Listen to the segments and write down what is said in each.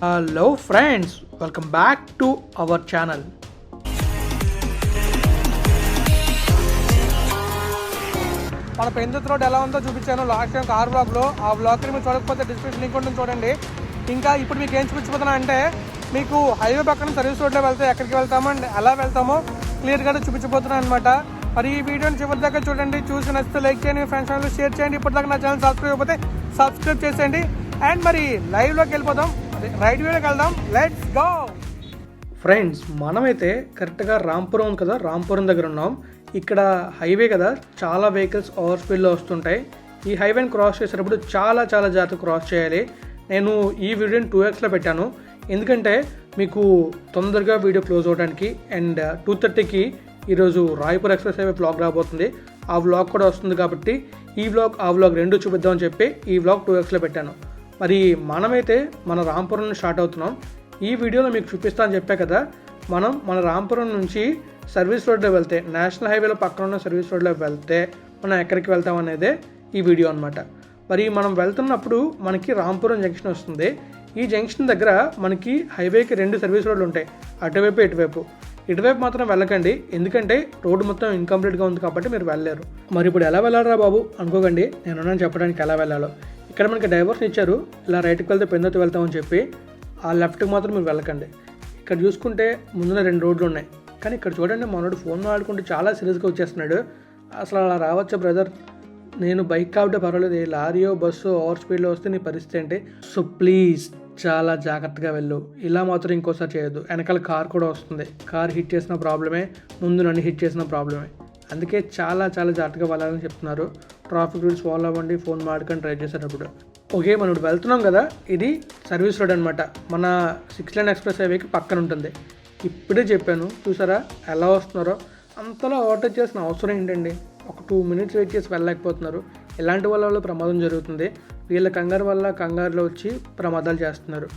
Hello friends welcome back to our channel మన పెందుతు road ఎలా ఉందో చూపించాను. లాస్ట్ టైం కార్ బ్లాగ్లో ఆ బ్లాగ్ని మీరు చూడకపోతే డిస్క్రిప్షన్ లింక్ ఉంటుంది చూడండి. ఇంకా ఇప్పుడు మీకు ఏం చూపించబోతున్నా అంటే మీకు హైవే పక్కన సర్వీస్ రోడ్లో వెళ్తే ఎక్కడికి వెళ్తామో అండ్ ఎలా వెళ్తామో క్లియర్గా చూపించబోతున్నాను అనమాట మరి ఈ వీడియోని చివరి దాకా చూడండి. చూసి నచ్చితే లైక్ చేయండి మీ ఫ్రెండ్స్ షేర్ చేయండి. ఇప్పటిదాకా నా ఛానల్ సబ్స్క్రైబ్ అయిపోతే సబ్స్క్రైబ్ చేసేయండి. అండ్ మరి లైవ్లోకి వెళ్ళిపోదాం. రైట్ వీడియోకి వెళ్దాం. లెట్స్ గో ఫ్రెండ్స్ మనమైతే కరెక్ట్గా రాంపురం కదా రాంపురం దగ్గర ఉన్నాం. ఇక్కడ హైవే కదా చాలా వెహికల్స్ ఓవర్ స్పీడ్లో వస్తుంటాయి. ఈ హైవేని క్రాస్ చేసేటప్పుడు చాలా చాలా జాగ్రత్త క్రాస్ చేయాలి. నేను ఈ వీడియోని టూ ఎక్స్లో పెట్టాను. ఎందుకంటే మీకు తొందరగా వీడియో క్లోజ్ అవడానికి అండ్ టూ థర్టీకి ఈరోజు రాయపూర్ ఎక్స్ప్రెస్ హైవే బ్లాగ్ రాబోతుంది. ఆ వ్లాగ్ కూడా వస్తుంది కాబట్టి ఈ వ్లాగ్ ఆ వ్లాగ్ రెండు చూపిద్దామని చెప్పి ఈ వ్లాగ్ టూ ఎక్స్లో పెట్టాను. మరి మనమైతే మన రాంపురం నుంచి స్టార్ట్ అవుతున్నాం. ఈ వీడియోలో మీకు చూపిస్తా అని చెప్పా కదా మనం మన రాంపురం నుంచి సర్వీస్ రోడ్లో వెళ్తే నేషనల్ హైవేలో పక్కన ఉన్న సర్వీస్ రోడ్లో వెళ్తే మనం ఎక్కడికి వెళ్తాం అనేదే ఈ వీడియో అనమాట మరి మనం వెళ్తున్నప్పుడు మనకి రాంపురం జంక్షన్ వస్తుంది. ఈ జంక్షన్ దగ్గర మనకి హైవేకి రెండు సర్వీస్ రోడ్లు ఉంటాయి. అటువైపు ఇటువైపు. ఇటువైపు మాత్రం వెళ్ళకండి. ఎందుకంటే రోడ్డు మొత్తం ఇన్కంప్లీట్గా ఉంది కాబట్టి మీరు వెళ్ళలేరు. మరి ఇప్పుడు ఎలా వెళ్ళాలరా బాబు? అనుకోకండి. నేను చెప్పడానికి ఎలా వెళ్ళాలో. ఇక్కడ మనకి డైవర్షన్ ఇచ్చారు. ఇలా రైట్కి వెళ్తే పెందోతి వెళ్తామని చెప్పి ఆ లెఫ్ట్కి మాత్రం మీరు వెళ్ళకండి. ఇక్కడ చూసుకుంటే ముందున రెండు రోడ్లు ఉన్నాయి. కానీ ఇక్కడ చూడండి మనోడు ఫోన్ ఆడుకుంటూ చాలా సీరియస్గా వచ్చేస్తున్నాడు. అసలు అలా రావచ్చా బ్రదర్ నేను బైక్ కాబట్టి పర్వాలేదు. లారీయో బస్సు ఓవర్ స్పీడ్లో వస్తే నీ పరిస్థితి ఏంటి? సో ప్లీజ్ చాలా జాగ్రత్తగా వెళ్ళు. ఇలా మాత్రం ఇంకోసారి చేయొద్దు. వెనకాల కార్ కూడా వస్తుంది. కార్ హిట్ చేసిన ప్రాబ్లమే ముందు నన్ను హిట్ చేసిన ప్రాబ్లమే అందుకే చాలా చాలా జాగ్రత్తగా వెళ్ళాలని చెప్తున్నారు. ట్రాఫిక్ రూల్స్ ఫాలో అవ్వండి ఫోన్ మాడుకొని ట్రై చేసేటప్పుడు ఓకే మనం ఇప్పుడు వెళ్తున్నాం కదా ఇది సర్వీస్ రోడ్ అనమాట మన సిక్స్ లైన్ ఎక్స్ప్రెస్ హైవేకి పక్కన ఉంటుంది. ఇప్పుడే చెప్పాను చూసారా ఎలా వస్తున్నారో. అంతలా ఓవర్టేక్ చేసిన అవసరం ఏంటండి? ఒక టూ మినిట్స్ వెయిట్ చేసి వెళ్ళలేకపోతున్నారు. ఇలాంటి వాళ్ళ వల్ల ప్రమాదం జరుగుతుంది. వీళ్ళ కంగారు వల్ల కంగారులో వచ్చి ప్రమాదాలు చేస్తున్నారు.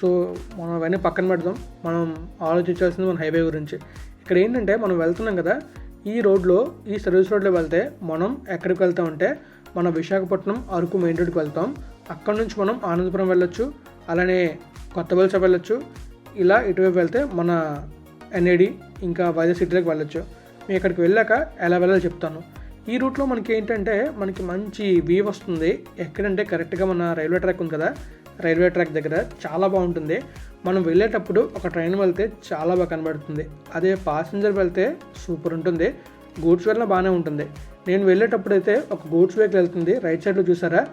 సో మనం అవన్నీ పక్కన పెడదాం. మనం ఆలోచించాల్సింది మన హైవే గురించి. ఇక్కడ ఏంటంటే మనం వెళ్తున్నాం కదా ఈ రోడ్లో ఈ సర్వీస్ రోడ్లో వెళ్తే మనం ఎక్కడికి వెళ్తామంటే మన విశాఖపట్నం అరకు మెయిన్ రోడ్కి వెళ్తాం. అక్కడ నుంచి మనం ఆనందపురం వెళ్ళొచ్చు అలానే కొత్త వలస వెళ్ళొచ్చు. ఇలా ఇటువైపు వెళ్తే మన ఎన్ఏడి ఇంకా వైజాగ్ సిటీలోకి వెళ్ళొచ్చు. మేము ఇక్కడికి వెళ్ళాక ఎలా వెళ్ళాలో చెప్తాను. ఈ రూట్లో మనకి ఏంటంటే మనకి మంచి వ్యూ వస్తుంది. ఎక్కడంటే కరెక్ట్గా మన రైల్వే ట్రాక్ ఉంది కదా రైల్వే ట్రాక్ దగ్గర చాలా బాగుంటుంది. మనం వెళ్ళేటప్పుడు ఒక ట్రైన్ వెళ్తే చాలా బాగా కనబడుతుంది. అదే పాసింజర్ వెళ్తే సూపర్ ఉంటుంది. గూడ్స్ వెళ్ళినా బాగానే ఉంటుంది. నేను వెళ్ళేటప్పుడు అయితే ఒక గూడ్స్ వెహికల్ వెళ్తుంది. రైట్ సైడ్లో చూసారా?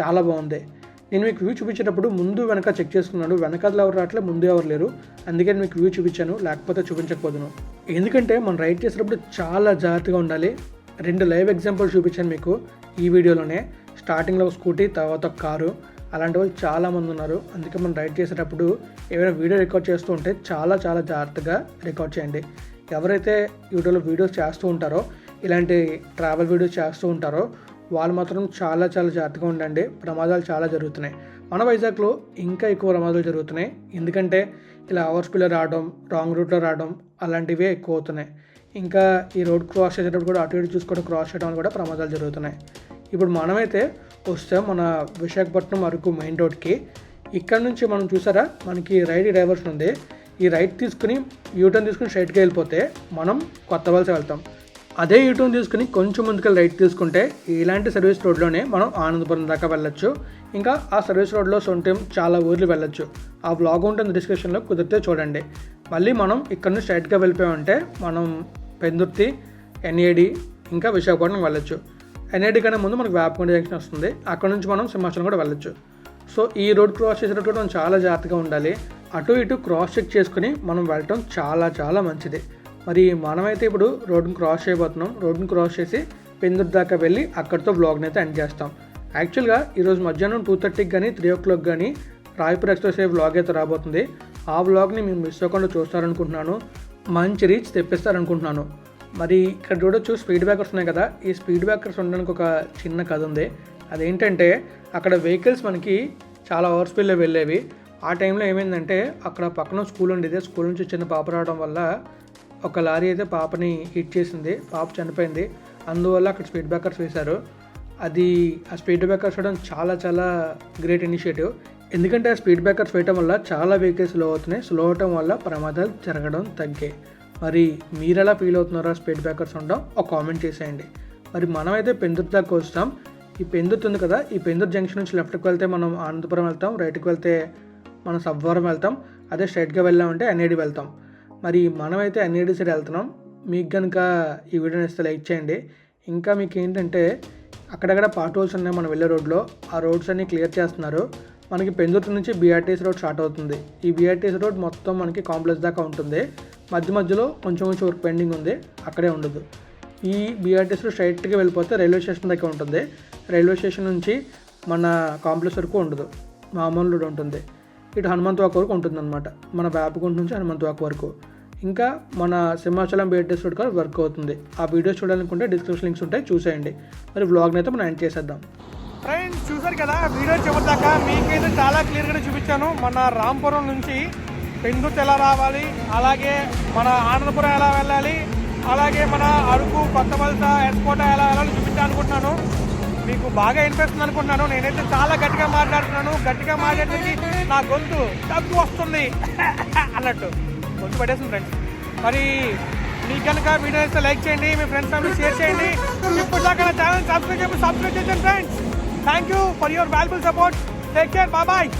చాలా బాగుంది. నేను మీకు వ్యూ చూపించేటప్పుడు ముందు వెనక చెక్ చేసుకున్నాను. వెనకాల ఎవరు రావట్లే ముందు ఎవరు లేరు. అందుకే మీకు వ్యూ చూపించాను. లేకపోతే చూపించకపోదును. ఎందుకంటే మనం రైడ్ చేసేటప్పుడు చాలా జాగ్రత్తగా ఉండాలి. రెండు లైవ్ ఎగ్జాంపుల్ చూపించాను మీకు ఈ వీడియోలోనే. స్టార్టింగ్లో ఒక స్కూటీ తర్వాత ఒక కారు. అలాంటి వాళ్ళు చాలామంది ఉన్నారు. అందుకే మనం రైడ్ చేసేటప్పుడు ఏమైనా వీడియో రికార్డ్ చేస్తూ ఉంటే చాలా చాలా జాగ్రత్తగా రికార్డ్ చేయండి. ఎవరైతే యూట్యూబ్లో వీడియోస్ చేస్తూ ఉంటారో ఇలాంటి ట్రావెల్ వీడియోస్ చేస్తూ ఉంటారో వాళ్ళు మాత్రం చాలా చాలా జాగ్రత్తగా ఉండండి. ప్రమాదాలు చాలా జరుగుతున్నాయి. మన వైజాగ్లో ఇంకా ఎక్కువ ప్రమాదాలు జరుగుతున్నాయి. ఎందుకంటే ఇలా ఓవర్ స్పీడ్లో రావడం రాంగ్ రూట్లో రావడం అలాంటివే ఎక్కువ అవుతున్నాయి. ఇంకా ఈ రోడ్ క్రాస్ చేసేటప్పుడు కూడా అటు ఇటు చూసుకోవడం క్రాస్ చేయడం వల్ల కూడా ప్రమాదాలు జరుగుతున్నాయి. ఇప్పుడు మనమైతే వస్తే మన విశాఖపట్నం అరకు మెయిన్ రోడ్కి ఇక్కడ నుంచి మనం చూసారా? మనకి రైట్ డైవర్షన్ ఉంది. ఈ రైట్ తీసుకుని యూటర్న్ తీసుకుని స్ట్రైట్గా వెళ్ళిపోతే మనం కొత్త వలస వెళ్తాం. అదే యూటర్న్ తీసుకుని కొంచెం ముందుకు రైట్ తీసుకుంటే ఇలాంటి సర్వీస్ రోడ్లోనే మనం ఆనందపురం దాకా వెళ్ళొచ్చు. ఇంకా ఆ సర్వీస్ రోడ్లో సొంతం చాలా ఊర్లు వెళ్ళొచ్చు. ఆ వ్లాగ్ ఉంటుంది డిస్క్రిప్షన్లో కుదిరితే చూడండి. మళ్ళీ మనం ఇక్కడ నుంచి స్ట్రైట్గా వెళ్ళిపోయామంటే మనం పెందుర్తి ఎన్ఏడి ఇంకా విశాఖపట్నం వెళ్ళొచ్చు. ఎన్ఐడి కన్నా ముందు మనకు వేపకొండ జంక్షన్ వస్తుంది. అక్కడ నుంచి మనం సింహాచలం కూడా వెళ్ళొచ్చు. సో ఈ రోడ్ క్రాస్ చేసేటప్పుడు మనం చాలా జాగ్రత్తగా ఉండాలి. అటు ఇటు క్రాస్ చెక్ చేసుకుని మనం వెళ్ళటం చాలా చాలా మంచిది. మరి మనమైతే ఇప్పుడు రోడ్డుని క్రాస్ చేయబోతున్నాం. రోడ్డుని క్రాస్ చేసి పెందుర్ దాకా వెళ్ళి అక్కడితో బ్లాగ్ని అయితే ఎండ్ చేస్తాం. యాక్చువల్గా ఈరోజు మధ్యాహ్నం టూ థర్టీకి కానీ త్రీ ఓ క్లాక్ కానీ రాయపూర్ ఎక్స్ప్రెస్ వే వ్లాగ్ అయితే రాబోతుంది. ఆ వ్లాగ్ని మేము మిస్ అవ్వకుండా చూస్తారనుకుంటున్నాను. మంచి రీచ్ తెప్పిస్తారనుకుంటున్నాను. మరి ఇక్కడ చూడొచ్చు స్పీడ్ బ్రేకర్స్ ఉన్నాయి కదా. ఈ స్పీడ్ బ్రేకర్స్ ఉండడానికి ఒక చిన్న కథ ఉంది. అదేంటంటే అక్కడ వెహికల్స్ మనకి చాలా ఓవర్ స్పీడ్లో వెళ్ళేవి. ఆ టైంలో ఏమైందంటే అక్కడ పక్కన స్కూల్ ఉండేది. స్కూల్ నుంచి చిన్న పాప రావడం వల్ల ఒక లారీ అయితే పాపని హిట్ చేసింది. పాప చనిపోయింది. అందువల్ల అక్కడ స్పీడ్ బ్రేకర్స్ వేశారు. అది ఆ స్పీడ్ బ్రేకర్స్ వేయడం చాలా చాలా గ్రేట్ ఇనిషియేటివ్ ఎందుకంటే ఆ స్పీడ్ బ్రేకర్స్ వేయటం వల్ల చాలా వెహికల్స్ స్లో అవుతున్నాయి. స్లో అవటం వల్ల ప్రమాదాలు జరగడం తగ్గాయి. మరి మీరెలా ఫీల్ అవుతున్నారో స్పీడ్ బ్రేకర్స్ ఉండడం ఒక కామెంట్ చేసేయండి. మరి మనమైతే పెందుర్ దాకా వస్తాం. ఈ పెందుర్తి ఉంది కదా ఈ పెందుర్ జంక్షన్ నుంచి లెఫ్ట్కి వెళ్తే మనం ఆనందపురం వెళ్తాం రైట్కి వెళ్తే మనం సబ్వరం వెళ్తాం అదే స్ట్రైట్గా వెళ్ళామంటే ఎన్ఏడి వెళ్తాం. మరి మనమైతే ఎన్ఏడి సైడ్ వెళ్తున్నాం. మీకు కనుక ఈ వీడియోని ఇస్తే లైక్ చేయండి. ఇంకా మీకు ఏంటంటే అక్కడక్కడ పార్ట్ హోల్స్ ఉన్నాయి మనం వెళ్ళే రోడ్లో ఆ రోడ్స్ అన్నీ క్లియర్ చేస్తున్నారు. మనకి పెందుర్తి నుంచి బీఆర్టీసీ రోడ్ స్టార్ట్ అవుతుంది. ఈ బీఆర్టీసీ రోడ్ మొత్తం మనకి కాంప్లెక్స్ దాకా ఉంటుంది. మధ్య మధ్యలో కొంచెం కొంచెం వర్క్ పెండింగ్ ఉంది అక్కడే ఉండదు. ఈ బీఆర్టీసీలో స్ట్రైట్గా వెళ్ళిపోతే రైల్వే స్టేషన్ దగ్గర ఉంటుంది. రైల్వే స్టేషన్ నుంచి మన కాంప్లెక్స్ వరకు ఉండదు. మామూలు రోడ్ ఉంటుంది. ఇటు హనుమంత్ వాక్ వరకు ఉంటుందన్నమాట. మన వేపకుంట నుంచి హనుమంత్ వాక్ వరకు. ఇంకా మన సింహాచలం బీఆర్టీస్ రోడ్ కూడా వర్క్ అవుతుంది. ఆ వీడియోస్ చూడాలనుకుంటే డిస్క్రిప్షన్ లింక్స్ ఉంటాయి చూసేయండి. మరి వ్లాగ్ని అయితే మనం ఎండ్ చేసేద్దాం. ఫ్రెండ్స్ చూసారు కదా? వీడియో చివరిదాకా మీకైతే చాలా క్లియర్గా చూపించాను. మన రాంపురం నుంచి పెందుర్తి ఎలా రావాలి. అలాగే మన ఆనందపురం ఎలా వెళ్ళాలి? అలాగే మన అరకు కొత్త వలస ఎస్కోట ఎలా వెళ్ళాలి చూపించాలి అనుకుంటున్నాను మీకు బాగా వినిపిస్తుంది అనుకుంటున్నాను నేనైతే చాలా గట్టిగా మాట్లాడుతున్నాను. గట్టిగా మాట్లాడేసరికి నా గొంతు తగ్గు వస్తుంది అన్నట్టు. గొంతు పడేసింది ఫ్రెండ్స్ మరి మీకు కనుక వీడియో ఇస్తే లైక్ చేయండి మీ ఫ్రెండ్స్ ఫ్యామిలీ షేర్ చేయండి. ఇప్పుడు దాకా నా ఛానల్ సబ్స్క్రైబ్ చేసి సబ్స్క్రైబ్ చేయండి friends thank you for your valuable support take care bye